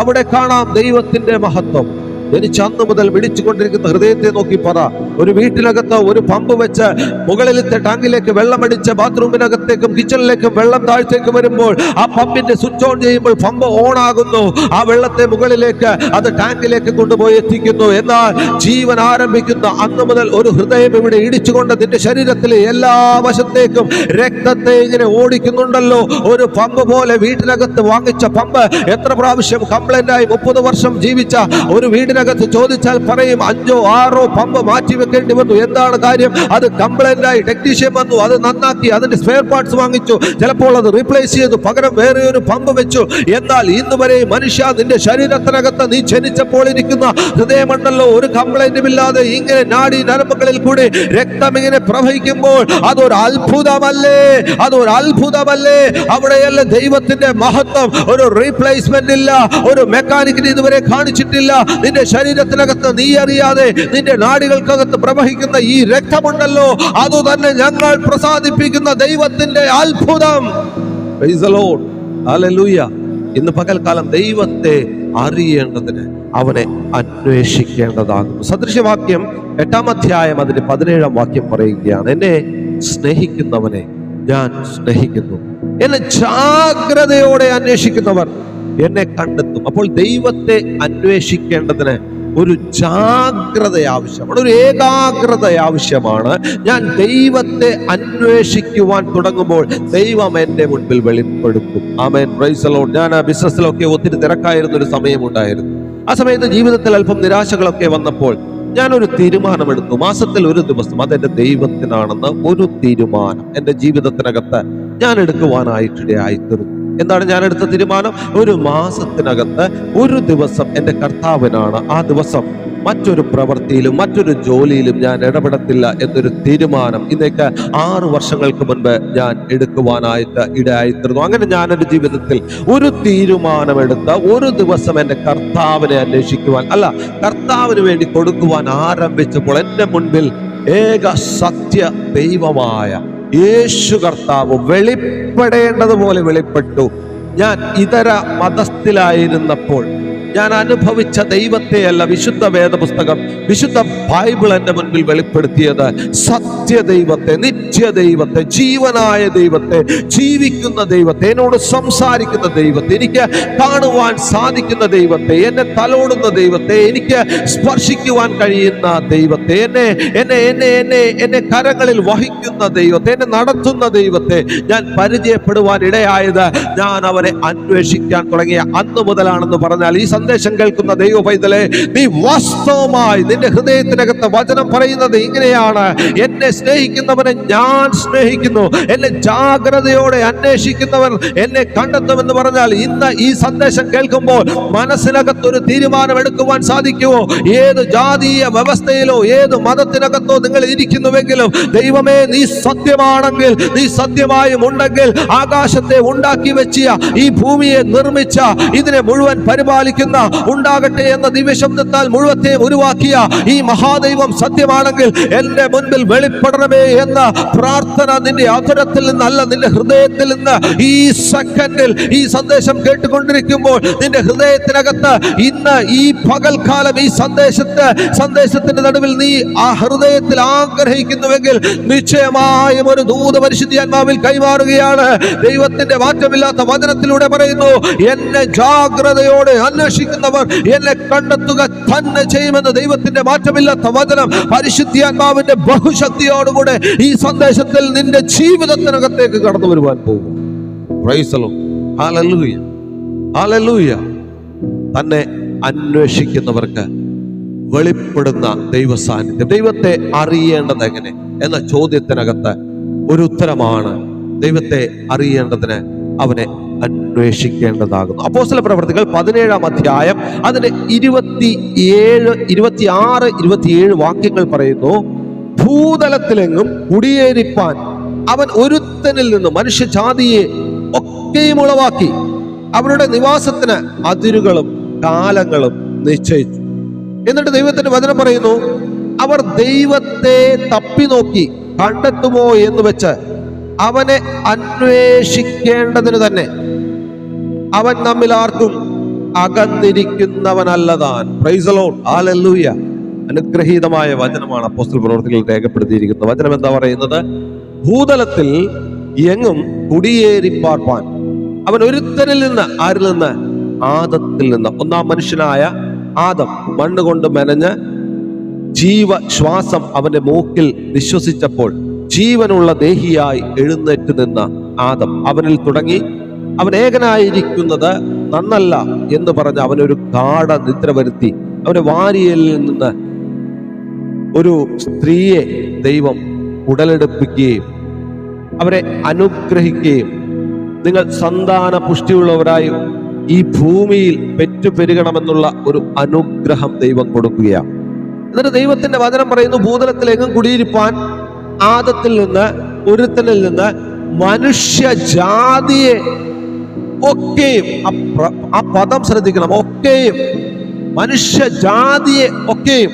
അവിടെ കാണാം ദൈവത്തിന്റെ മഹത്വം. ജനിച്ച അന്ന് മുതൽ വിളിച്ചുകൊണ്ടിരിക്കുന്ന ഹൃദയത്തെ നോക്കി പറ. ഒരു വീട്ടിനകത്ത് ഒരു പമ്പ് വെച്ച് മുകളിലത്തെ ടാങ്കിലേക്ക് വെള്ളമടിച്ച് ബാത്റൂമിനകത്തേക്കും കിച്ചണിലേക്കും വെള്ളം താഴ്ത്തേക്ക് വരുമ്പോൾ ആ പമ്പിന്റെ സ്വിച്ച് ഓൺ ചെയ്യുമ്പോൾ പമ്പ് ഓൺ ആകുന്നു. ആ വെള്ളത്തെ മുകളിലേക്ക് അത് ടാങ്കിലേക്ക് കൊണ്ടുപോയി എത്തിക്കുന്നു. എന്നാൽ ജീവൻ ആരംഭിക്കുന്ന അന്ന് മുതൽ ഒരു ഹൃദയം ഇവിടെ ഇടിച്ചുകൊണ്ട് നിന്റെ ശരീരത്തിലെ എല്ലാ വശത്തേക്കും രക്തത്തെ ഇങ്ങനെ ഓടിക്കുന്നുണ്ടല്ലോ. ഒരു പമ്പ് പോലെ വീട്ടിനകത്ത് വാങ്ങിച്ച പമ്പ് എത്ര പ്രാവശ്യം കംപ്ലൈന്റ് ആയി മുപ്പത് വർഷം ജീവിച്ച ഒരു വീടിനകത്ത് ചോദിച്ചാൽ പറയും അഞ്ചോ ആറോ പമ്പ് മാറ്റി വെക്കേണ്ടി വന്നു. എന്താണ് കാര്യം? അത് കംപ്ലൈന്റ് ആയി ടെക്നീഷ്യൻ വന്നു അത് നന്നാക്കി അതിന്റെ സ്പെയർ പാർട്സ് വാങ്ങിച്ചു. ചിലപ്പോൾ അത് റീപ്ലേസ് ചെയ്തു പകരം വേറെ ഒരു പമ്പ് വെച്ചു. എന്നാൽ ഇന്ന് വരെ മനുഷ്യ നിന്റെ ശരീരത്തിനകത്ത് നീ ജനിച്ചപ്പോൾ ഇരിക്കുന്ന ഹൃദയമണ്ഡലോ ഒരു കംപ്ലൈന്റും ഇല്ലാതെ ഇങ്ങനെ നാടി നരമ്പുകളിൽ കൂടി രക്തം ഇങ്ങനെ പ്രവഹിക്കുമ്പോൾ അതൊരു അത്ഭുതമല്ലേ? അതൊരു അത്ഭുതമല്ലേ? അവിടെയല്ല ദൈവത്തിന്റെ മഹത്വം. ഒരു റീപ്ലേസ്മെന്റ് ഇല്ല ഒരു മെക്കാനിക്കിന് ഇതുവരെ കാണിച്ചിട്ടില്ല. നിന്റെ ശരീരത്തിനകത്ത് നീ അറിയാതെ നിന്റെ നാടികൾക്കകത്ത് പ്രവഹിക്കുന്ന ഈ രക്തമുണ്ടല്ലോ അതുതന്നെ ഞങ്ങൾ പ്രസാദിപ്പിക്കുന്ന ദൈവത്തിന്റെ അത്ഭുതം. ഇന്ന് പകൽക്കാലം ദൈവത്തെ അറിയേണ്ടതിന് അവനെ അന്വേഷിക്കേണ്ടതാകുന്നു. സദൃശവാക്യം എട്ടാം അധ്യായം അതിന്റെ പതിനേഴാം വാക്യം പറയുകയാണ്. എന്നെ സ്നേഹിക്കുന്നവനെ ഞാൻ സ്നേഹിക്കുന്നു. എന്നെ ജാഗ്രതയോടെ അന്വേഷിക്കുന്നവർ എന്നെ കണ്ടെത്തും. അപ്പോൾ ദൈവത്തെ അന്വേഷിക്കേണ്ടതിന് ഒരു ജാഗ്രത ആവശ്യമാണ് ഒരു ഏകാഗ്രത ആവശ്യമാണ് ഞാൻ ദൈവത്തെ അന്വേഷിക്കുവാൻ തുടങ്ങുമ്പോൾ ദൈവം എന്റെ മുൻപിൽ വെളിപ്പെടുത്തും. ആമേൻ. പ്രൈസലോ ഞാൻ ആ ബിസിനസ്സിലൊക്കെ ഒത്തിരി തിരക്കായിരുന്ന ഒരു സമയമുണ്ടായിരുന്നു. ആ സമയത്ത് ജീവിതത്തിൽ അല്പം നിരാശകളൊക്കെ വന്നപ്പോൾ ഞാനൊരു തീരുമാനമെടുത്തു. മാസത്തിൽ ഒരു ദിവസം അതെന്റെ ദൈവത്തിനാണെന്ന് ഒരു തീരുമാനം എന്റെ ജീവിതത്തിനകത്ത് ഞാൻ എടുക്കുവാനായിട്ടിടയായി തീർന്നു എന്താണ് ഞാൻ എടുത്ത തീരുമാനം? ഒരു മാസത്തിനകത്ത് ഒരു ദിവസം എന്റെ കർത്താവിനാണ് ആ ദിവസം മറ്റൊരു പ്രവൃത്തിയിലും മറ്റൊരു ജോലിയിലും ഞാൻ ഇടപെടത്തില്ല എന്നൊരു തീരുമാനം ഇതൊക്കെ ആറ് വർഷങ്ങൾക്ക് മുൻപ് ഞാൻ എടുക്കുവാനായിട്ട് ഇടയായിത്തീർന്നു. അങ്ങനെ ഞാൻ എന്റെ ജീവിതത്തിൽ ഒരു തീരുമാനമെടുത്ത ഒരു ദിവസം എന്റെ കർത്താവിനെ അന്വേഷിക്കുവാൻ അല്ല കർത്താവിന് വേണ്ടി കൊടുക്കുവാൻ ആരംഭിച്ചപ്പോൾ എന്റെ മുൻപിൽ ഏക സത്യ ദൈവമായ യേശു കർത്താവ് വെളിപ്പെടേണ്ടതുപോലെ വെളിപ്പെട്ടു. ഞാൻ ഇതര മതസ്ഥിലായിരുന്നപ്പോൾ ഞാൻ അനുഭവിച്ച ദൈവത്തെയല്ല വിശുദ്ധ വേദപുസ്തകം വിശുദ്ധ ബൈബിൾ എന്റെ മുൻപിൽ വെളിപ്പെടുത്തിയത്. സത്യ ദൈവത്തെ നിത്യ ദൈവത്തെ ജീവനായ ദൈവത്തെ ജീവിക്കുന്ന ദൈവത്തെ എന്നോട് സംസാരിക്കുന്ന ദൈവത്തെ എനിക്ക് കാണുവാൻ സാധിക്കുന്ന ദൈവത്തെ എന്നെ തലോടുന്ന ദൈവത്തെ എനിക്ക് സ്പർശിക്കുവാൻ കഴിയുന്ന ദൈവത്തെ എന്നെ എന്നെ എന്നെ എന്നെ എന്നെ കരങ്ങളിൽ വഹിക്കുന്ന ദൈവത്തെ എന്നെ നടത്തുന്ന ദൈവത്തെ ഞാൻ പരിചയപ്പെടുവാൻ ഇടയായത് ഞാൻ അവനെ അന്വേഷിക്കാൻ തുടങ്ങിയ അന്ന് മുതലാണെന്ന് പറഞ്ഞാൽ ഈ സന്ദേശം കേൾക്കുന്ന ദൈവ പൈതലെ നീ വാസ്തവമായി നിന്റെ ഹൃദയത്തിനകത്ത് വചനം പറയുന്നത് ഇങ്ങനെയാണ്. എന്നെ സ്നേഹിക്കുന്നവനെ ഞാൻ സ്നേഹിക്കുന്നു. എന്നെ ജാഗ്രതയോടെ അന്വേഷിക്കുന്നവൻ എന്നെ കണ്ടെത്തുമെന്ന് പറഞ്ഞാൽ ഇന്ന് ഈ സന്ദേശം കേൾക്കുമ്പോൾ മനസ്സിനകത്തൊരു തീരുമാനം എടുക്കുവാൻ സാധിക്കുമോ? ഏത് ജാതീയ വ്യവസ്ഥയിലോ ഏത് മതത്തിനകത്തോ നിങ്ങൾ ഇരിക്കുന്നുവെങ്കിലും ദൈവമേ നീ സത്യമാണെങ്കിൽ നീ സത്യമായും ഉണ്ടെങ്കിൽ ആകാശത്തെ ഉണ്ടാക്കി വെച്ചിയ ഈ ഭൂമിയെ നിർമ്മിച്ച ഇതിനെ മുഴുവൻ പരിപാലിക്കുന്ന ഉണ്ടാകട്ടെ എന്ന ദിവ്യശബ്ദത്താൽ മുഴുവത്തെ ഉരുവാക്കിയ ഈ മഹാദൈവം സത്യമാണെങ്കിൽ എന്റെ മുൻപിൽ വെളിപ്പെടണമേ എന്ന പ്രാർത്ഥന നിന്റെ അധരത്തിൽ നിന്നല്ല നിന്റെ ഹൃദയത്തിൽ നിന്ന് ഈ സെക്കൻഡിൽ ഈ സന്ദേശം കേട്ടുകൊണ്ടിരിക്കുമ്പോൾ നിന്റെ ഹൃദയത്തിനകത്ത് ഇന്ന് ഈ പകൽക്കാലം ഈ സന്ദേശത്തെ സന്ദേശത്തിന്റെ നടുവിൽ നീ ആ ഹൃദയത്തിൽ ആഗ്രഹിക്കുന്നുവെങ്കിൽ നിശ്ചയമായും ഒരു ദൂത പരിശുദ്ധിയാത്മാവിൽ കൈമാറുകയാണ്. ദൈവത്തിന്റെ മാറ്റമില്ലാത്ത വചനത്തിലൂടെ പറയുന്നു എന്നെ ജാഗ്രതയോടെ അന്വേഷിക്കുന്നവർ എന്നെ കണ്ടെത്തുക തന്നെ ചെയ്യുമെന്ന് ദൈവത്തിന്റെ മാറ്റമില്ലാത്ത വചനം പരിശുദ്ധിയാത്മാവിന്റെ ബഹുശക്തിയോടുകൂടെ ഈ സന്ദേശത്തിൽ നിന്റെ ജീവിതത്തിനകത്തേക്ക് കടന്നു വരുവാൻ പോകും തന്നെ അന്വേഷിക്കുന്നവർക്ക് വെളിപ്പെടുന്ന ദൈവ സാന്നിധ്യം ദൈവത്തെ അറിയേണ്ടത് എങ്ങനെ? എന്ന ചോദ്യത്തിനകത്ത് ഒരു ഉത്തരമാണ് ദൈവത്തെ അറിയേണ്ടതിന് അവനെ അന്വേഷിക്കേണ്ടതാകുന്നു. അപ്പോസ്തല പ്രവർത്തികൾ പതിനേഴാം അധ്യായം അതിന് ഇരുപത്തി ഏഴ് ഇരുപത്തി ആറ് ഇരുപത്തിയേഴ് വാക്യങ്ങൾ പറയുന്നു ഭൂതലത്തിലെങ്ങും കുടിയേരിപ്പാൻ അവൻ ഒരുത്തനിൽ നിന്ന് മനുഷ്യജാതിയെ ഒക്കെയും ഉളവാക്കി അവരുടെ നിവാസത്തിന് അതിരുകളും കാലങ്ങളും നിശ്ചയിച്ചു. എന്നിട്ട് ദൈവത്തിന്റെ വചനം പറയുന്നു അവർ ദൈവത്തെ തപ്പി നോക്കി കണ്ടെത്തുമോ എന്ന് വെച്ച് അവനെ അന്വേഷിക്കേണ്ടതിന് തന്നെ അവൻ നമ്മിൽ ആർക്കും അകന്നിരിക്കുന്നവനല്ലതാൻ. പ്രൈസലോൺ അനുഗ്രഹീതമായ വചനമാണ് അപ്പോസ്റ്റൽ പ്രവർത്തികൾ രേഖപ്പെടുത്തിയിരിക്കുന്നത്. വചനം എന്താ പറയുന്നത്? ഭൂതലത്തിൽ എങ്ങും കുടിയേറിപ്പാർപ്പാൻ. അവൻ ഒരുത്തനിൽ നിന്ന് ആരിൽ നിന്ന്? ആദത്തിൽ നിന്ന്. ഒന്നാം മനുഷ്യനായ ആദം മണ്ണ് കൊണ്ട് മെനഞ്ഞ് ജീവ ശ്വാസം അവന്റെ മൂക്കിൽ വിശ്വസിച്ചപ്പോൾ ജീവനുള്ള ദേഹിയായി എഴുന്നേറ്റ് നിന്ന ആദം അവനിൽ തുടങ്ങി അവൻ ഏകനായിരിക്കുന്നത് നന്നല്ല എന്ന് പറഞ്ഞ് അവനൊരു ഗാഠ നിദ്ര വരുത്തി. അവന്റെ വാരിയലിൽ നിന്ന് ഒരു സ്ത്രീയെ ദൈവം ഉടലെടുപ്പിക്കുകയും അവരെ അനുഗ്രഹിക്കുകയും നിങ്ങൾ സന്താന പുഷ്ടിയുള്ളവരായി ഈ ഭൂമിയിൽ പെറ്റുപെരുകണമെന്നുള്ള ഒരു അനുഗ്രഹം ദൈവം കൊടുക്കുകയാണ്. എന്നിട്ട് ദൈവത്തിന്റെ വചനം പറയുന്നു ഭൂതലത്തിൽ എങ്ങും കുടിയിരിപ്പാൻ ആദത്തിൽ നിന്ന് ഒരുത്തനിൽ നിന്ന് മനുഷ്യജാതിയെ ഒക്കെയും ആ പദം ശ്രദ്ധിക്കണം. ഒക്കെയും മനുഷ്യജാതിയെ ഒക്കെയും.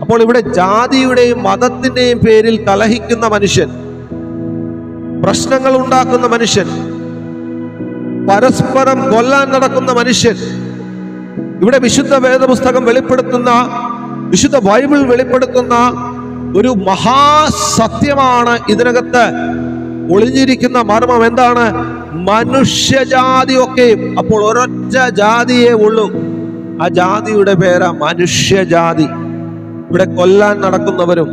അപ്പോൾ ഇവിടെ ജാതിയുടെയും മതത്തിന്റെയും പേരിൽ കലഹിക്കുന്ന മനുഷ്യൻ പ്രശ്നങ്ങൾ ഉണ്ടാക്കുന്ന മനുഷ്യൻ പരസ്പരം കൊല്ലാൻ നടക്കുന്ന മനുഷ്യൻ ഇവിടെ വിശുദ്ധ വേദപുസ്തകം വെളിപ്പെടുത്തുന്ന വിശുദ്ധ ബൈബിൾ വെളിപ്പെടുത്തുന്ന ഒരു മഹാസത്യമാണ് ഇതിനകത്ത് ഒളിഞ്ഞിരിക്കുന്ന മർമ്മം എന്താണ്? മനുഷ്യജാതി ഒക്കെ അപ്പോൾ ഒരൊറ്റ ജാതിയെ ഉള്ളൂ. ആ ജാതിയുടെ പേരാ മനുഷ്യജാതി. ഇവിടെ കൊല്ലാൻ നടക്കുന്നവരും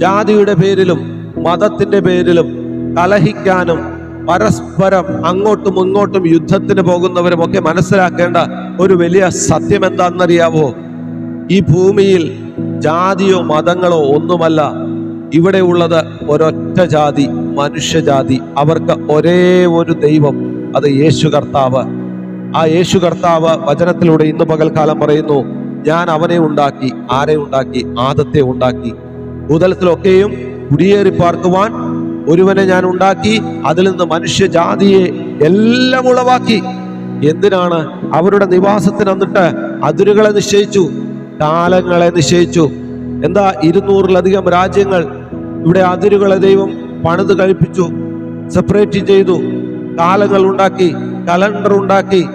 ജാതിയുടെ പേരിലും മതത്തിന്റെ പേരിലും കലഹിക്കാനും പരസ്പരം അങ്ങോട്ടും ഇങ്ങോട്ടും യുദ്ധത്തിന് പോകുന്നവരും ഒക്കെ മനസ്സിലാക്കേണ്ട ഒരു വലിയ സത്യം എന്താണെന്നറിയാവോ ഈ ഭൂമിയിൽ ജാതിയോ മതങ്ങളോ ഒന്നുമല്ല. ഇവിടെ ഉള്ളത് ഒരൊറ്റ ജാതി മനുഷ്യജാതി അവർക്ക് ഒരേ ഒരു ദൈവം അത് യേശു കർത്താവ്. ആ യേശു കർത്താവ് വചനത്തിലൂടെ ഇന്ന് പകൽക്കാലം പറയുന്നു ഞാൻ അവനെ ഉണ്ടാക്കി ആരെ ഉണ്ടാക്കി? ആദത്തെ ഉണ്ടാക്കി. ഭൂതലത്തിലൊക്കെയും കുടിയേറി പാർക്കുവാൻ ഒരുവനെ ഞാൻ ഉണ്ടാക്കി അതിൽ നിന്ന് മനുഷ്യജാതിയെ എല്ലാം ഉളവാക്കി. എന്തിനാണ് അവരുടെ നിവാസത്തിന് വന്നിട്ട് അതിരുകളെ നിശ്ചയിച്ചു കാലങ്ങളെ നിശ്ചയിച്ചു? എന്താ ഇരുന്നൂറിലധികം രാജ്യങ്ങൾ ഇവിടെ അതിരുകളെ ദൈവം പണിത് കഴിപ്പിച്ചു സെപ്പറേറ്റ് ചെയ്തു കാലങ്ങൾ ഉണ്ടാക്കി കലണ്ടർ ഉണ്ടാക്കി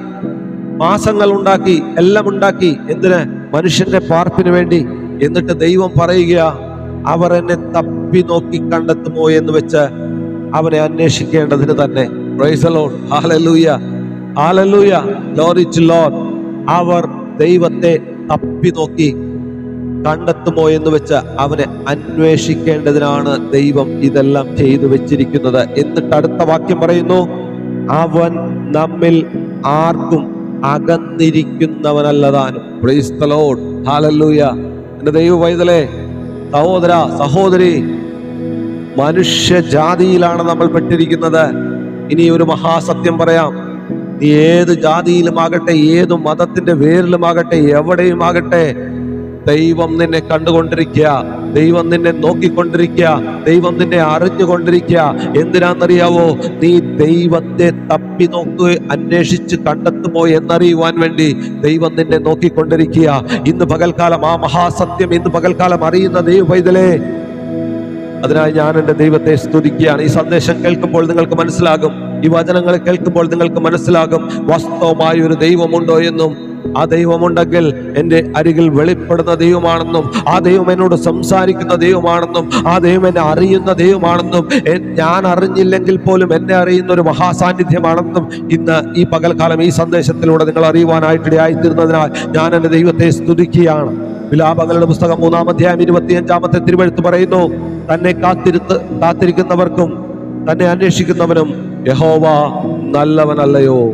മാസങ്ങൾ ഉണ്ടാക്കി എല്ലാം ഉണ്ടാക്കി. എന്തിന്? മനുഷ്യന്റെ പാർപ്പിന് വേണ്ടി. എന്നിട്ട് ദൈവം പറയുക അവർ എന്നെ തപ്പി നോക്കി കണ്ടെത്തുമോ എന്ന് വെച്ച് അവനെ അന്വേഷിക്കേണ്ടതിന് തന്നെ. അവർ ദൈവത്തെ തപ്പി നോക്കി കണ്ടെത്തുമോ എന്ന് വെച്ച് അവനെ അന്വേഷിക്കേണ്ടതിനാണ് ദൈവം ഇതെല്ലാം ചെയ്തു വെച്ചിരിക്കുന്നത്. എന്നിട്ട് അടുത്ത വാക്യം പറയുന്നു അവൻ നമ്മിൽ ആർക്കും അകന്നിരിക്കുന്നവനല്ലതാനും. ദൈവ വൈതലേ സഹോദര സഹോദരി മനുഷ്യജാതിയിലാണ് നമ്മൾ പെട്ടിരിക്കുന്നത്. ഇനി ഒരു മഹാസത്യം പറയാം. നീ ഏത് ജാതിയിലുമാകട്ടെ ഏത് മതത്തിന്റെ പേരിലുമാകട്ടെ എവിടെയുമാകട്ടെ ദൈവം നിന്നെ കണ്ടുകൊണ്ടിരിക്കുക. ദൈവം നിന്നെ നോക്കിക്കൊണ്ടിരിക്കുക. ദൈവം നിന്നെ അറിഞ്ഞുകൊണ്ടിരിക്കുക. എന്തിനാണെന്നറിയാവോ? നീ ദൈവത്തെ തപ്പി നോക്കുക അന്വേഷിച്ച് കണ്ടെത്തുമോ എന്നറിയുവാൻ വേണ്ടി ദൈവം നിന്നെ നോക്കിക്കൊണ്ടിരിക്കുക. ഇന്ന് പകൽക്കാലം ആ മഹാസത്യം ഇന്ന് പകൽക്കാലം അറിയുന്ന ദൈവ പൈതലേ അതിനായി ഞാൻ എന്റെ ദൈവത്തെ സ്തുതിക്കുകയാണ്. ഈ സന്ദേശം കേൾക്കുമ്പോൾ നിങ്ങൾക്ക് മനസ്സിലാകും. ഈ വചനങ്ങൾ കേൾക്കുമ്പോൾ നിങ്ങൾക്ക് മനസ്സിലാകും. വാസ്തവമായ ഒരു ദൈവമുണ്ടോ എന്നും ആ ദൈവമുണ്ടെങ്കിൽ എന്റെ അരികിൽ വെളിപ്പെടുന്ന ദൈവമാണെന്നും ആ ദൈവം എന്നോട് സംസാരിക്കുന്ന ദൈവമാണെന്നും ആ ദൈവം എന്നെ അറിയുന്ന ദൈവമാണെന്നും ഞാൻ അറിഞ്ഞില്ലെങ്കിൽ പോലും എന്നെ അറിയുന്ന ഒരു മഹാസാന്നിധ്യമാണെന്നും ഇന്ന് ഈ പകൽക്കാലം ഈ സന്ദേശത്തിലൂടെ നിങ്ങൾ അറിയുവാനായിട്ടിടയായിത്തീർന്നതിനാൽ ഞാൻ എന്റെ ദൈവത്തെ സ്തുതിക്കുകയാണ്. വിലാപങ്ങളുടെ പുസ്തകം മൂന്നാം അധ്യായം ഇരുപത്തിയഞ്ചാമത്തെ തിരുവഴുത്ത് പറയുന്നു തന്നെ കാത്തിരുത്ത് കാത്തിരിക്കുന്നവർക്കും തന്നെ അന്വേഷിക്കുന്നവനും യഹോവ നല്ലവനല്ലയോ?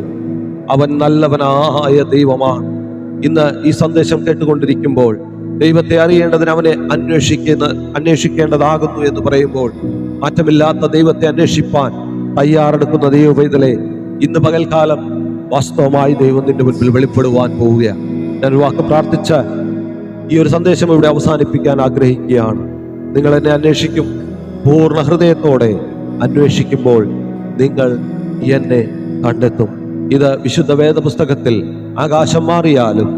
അവൻ നല്ലവനായ ദൈവമാണ്. ഇന്ന് ഈ സന്ദേശം കേട്ടുകൊണ്ടിരിക്കുമ്പോൾ ദൈവത്തെ അറിയേണ്ടതിന് അവനെ അന്വേഷിക്കുന്ന അന്വേഷിക്കേണ്ടതാകുന്നു എന്ന് പറയുമ്പോൾ മാറ്റമില്ലാത്ത ദൈവത്തെ അന്വേഷിപ്പാൻ തയ്യാറെടുക്കുന്ന ദൈവ പൈതലെ ഇന്ന് പകൽക്കാലം വാസ്തവമായി ദൈവം നിന്റെ മുൻപിൽ വെളിപ്പെടുവാൻ പോവുകയാണ്. ഞാൻ വാക്ക് പ്രാർത്ഥിച്ച ഈ ഒരു സന്ദേശം ഇവിടെ അവസാനിപ്പിക്കാൻ ആഗ്രഹിക്കുകയാണ്. നിങ്ങൾ എന്നെ അന്വേഷിക്കും. പൂർണ ഹൃദയത്തോടെ അന്വേഷിക്കുമ്പോൾ നിങ്ങൾ എന്നെ കണ്ടെത്തും. ഇത് വിശുദ്ധ വേദപുസ്തകത്തിൽ ആകാശം മാറിയാലും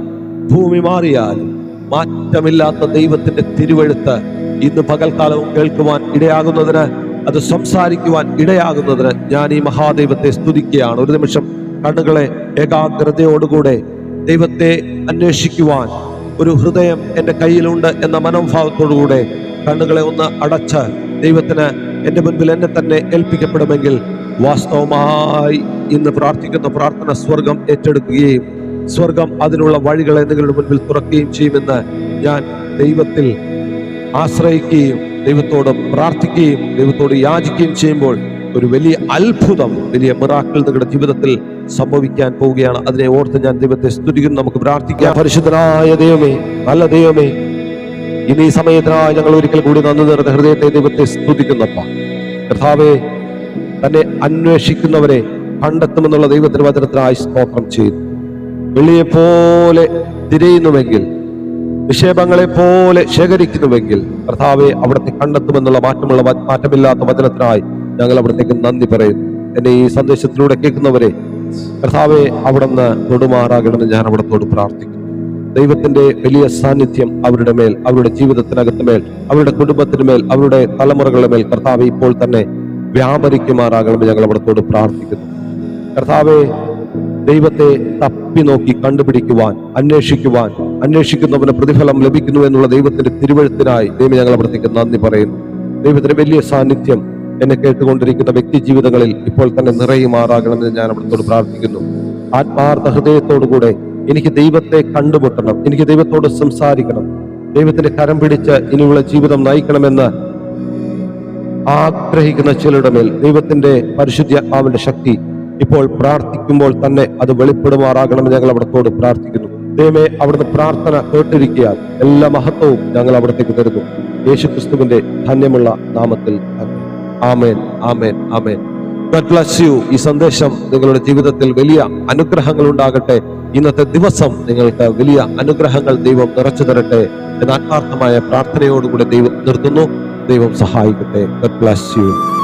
ഭൂമി മാറിയാലും മാറ്റമില്ലാത്ത ദൈവത്തിന്റെ തിരുവെഴുത്ത് ഇന്ന് പകൽക്കാലവും കേൾക്കുവാൻ ഇടയാകുന്നതിന് അത് സംസാരിക്കുവാൻ ഇടയാകുന്നതിന് ഞാൻ ഈ മഹാദൈവത്തെ സ്തുതിക്കുകയാണ്. ഒരു നിമിഷം കണ്ണുകളെ ഏകാഗ്രതയോടുകൂടെ ദൈവത്തെ അന്വേഷിക്കുവാൻ ഒരു ഹൃദയം എന്റെ കയ്യിലുണ്ട് എന്ന മനോഭാവത്തോടുകൂടെ കണ്ണുകളെ ഒന്ന് അടച്ച് ദൈവത്തിന് എന്റെ മുൻപിൽ എന്നെ തന്നെ ഏൽപ്പിക്കപ്പെടുമെങ്കിൽ വാസ്തവമായി ഇന്ന് പ്രാർത്ഥിക്കുന്ന പ്രാർത്ഥന സ്വർഗം ഏറ്റെടുക്കുകയും സ്വർഗം അതിനുള്ള വഴികളെ നിങ്ങളുടെ മുൻപിൽ തുറക്കുകയും ചെയ്യുമെന്ന് ഞാൻ ദൈവത്തിൽ ആശ്രയിക്കുകയും ദൈവത്തോട് പ്രാർത്ഥിക്കുകയും ദൈവത്തോട് യാചിക്കുകയും ചെയ്യുമ്പോൾ ഒരു വലിയ അത്ഭുതം വലിയ മിറാക്കൾ നിങ്ങളുടെ ജീവിതത്തിൽ സംഭവിക്കാൻ പോവുകയാണ്. അതിനെ ഓർത്ത് ഞാൻ ദൈവത്തെ സ്തുതിക്കുന്നു. നമുക്ക് പ്രാർത്ഥിക്കാം. പരിശുദ്ധനായ ദൈവമേ നല്ല ദൈവമേ ഇനി ഈ സമയത്തിനായി ഞങ്ങൾ ഒരിക്കൽ കൂടി നന്ദി നിറഞ്ഞ ഹൃദയത്തെ ദൈവത്തെ സ്തുതിക്കുന്നപ്പ കർത്താവെ തന്നെ അന്വേഷിക്കുന്നവരെ കണ്ടെത്തുമെന്നുള്ള ദൈവത്തിന് വചനത്തിനായി സ്തോത്രം ചെയ്തു വെള്ളിയെ പോലെ തിരയുന്നുവെങ്കിൽ നിക്ഷേപങ്ങളെ പോലെ ശേഖരിക്കുന്നുവെങ്കിൽ കർത്താവെ അവിടുത്തെ കണ്ടെത്തുമെന്നുള്ള മാറ്റമുള്ള മാറ്റമില്ലാത്ത വചനത്തിനായി ഞങ്ങൾ അവിടത്തേക്ക് നന്ദി പറയുന്നു. എന്നെ ഈ സന്ദേശത്തിലൂടെ കേൾക്കുന്നവരെ കർത്താവെ അവിടുന്ന് തൊടുമാറാകണമെന്ന് ഞാൻ അവിടത്തോട് പ്രാർത്ഥിക്കുന്നു. ദൈവത്തിന്റെ വലിയ സാന്നിധ്യം അവരുടെ മേൽ അവരുടെ ജീവിതത്തിനകത്ത് മേൽ അവരുടെ കുടുംബത്തിന് മേൽ അവരുടെ തലമുറകളുടെ മേൽ കർത്താവ് ഇപ്പോൾ തന്നെ വ്യാപരിക്കുമാറാകണമെന്ന് ഞങ്ങൾ അവിടത്തോട് പ്രാർത്ഥിക്കുന്നു. കർത്താവെ ദൈവത്തെ തപ്പി നോക്കി കണ്ടുപിടിക്കുവാൻ അന്വേഷിക്കുവാൻ അന്വേഷിക്കുന്നവന് പ്രതിഫലം ലഭിക്കുന്നു എന്നുള്ള ദൈവത്തിന്റെ തിരുവഴുത്തിനായി ദൈവം ഞങ്ങൾ പ്രത്യേക നന്ദി പറയുന്നു. ദൈവത്തിന്റെ വലിയ സാന്നിധ്യം എന്നെ കേട്ടുകൊണ്ടിരിക്കുന്ന വ്യക്തി ജീവിതങ്ങളിൽ ഇപ്പോൾ തന്നെ നിറയുമാറാകണമെന്ന് ഞാൻ അവിടത്തോട് പ്രാർത്ഥിക്കുന്നു. ആത്മാർത്ഥ ഹൃദയത്തോടുകൂടെ എനിക്ക് ദൈവത്തെ കണ്ടുമുട്ടണം. എനിക്ക് ദൈവത്തോട് സംസാരിക്കണം. ദൈവത്തിന്റെ കരം പിടിച്ച് ഇനിയുള്ള ജീവിതം നയിക്കണമെന്ന് ആഗ്രഹിക്കുന്ന ചിലരുടെ മേൽ ദൈവത്തിന്റെ പരിശുദ്ധാത്മാവിന്റെ ശക്തി ഇപ്പോൾ പ്രാർത്ഥിക്കുമ്പോൾ തന്നെ അത് വെളിപ്പെടുമാറാകണമെന്ന് ഞങ്ങൾ അവിടത്തോട് പ്രാർത്ഥിക്കുന്നു. ദൈവമേ അവിടുന്ന് പ്രാർത്ഥന കേട്ടിരിക്കുകയാൽ എല്ലാ മഹത്വവും ഞങ്ങൾ അവിടത്തേക്ക് തരുന്നു. യേശു ക്രിസ്തുവിന്റെ ധന്യമുള്ള നാമത്തിൽ ആമേൻ ആമേൻ ആമേൻ. യു. ഈ സന്ദേശം നിങ്ങളുടെ ജീവിതത്തിൽ വലിയ അനുഗ്രഹങ്ങൾ ഉണ്ടാകട്ടെ. ഇന്നത്തെ ദിവസം നിങ്ങൾക്ക് വലിയ അനുഗ്രഹങ്ങൾ ദൈവം നിറച്ചു തരട്ടെ എന്ന ആത്മാർത്ഥമായ പ്രാർത്ഥനയോടുകൂടെ ദൈവം നിർത്തുന്നു. ദൈവം സഹായിക്കട്ടെ. യു.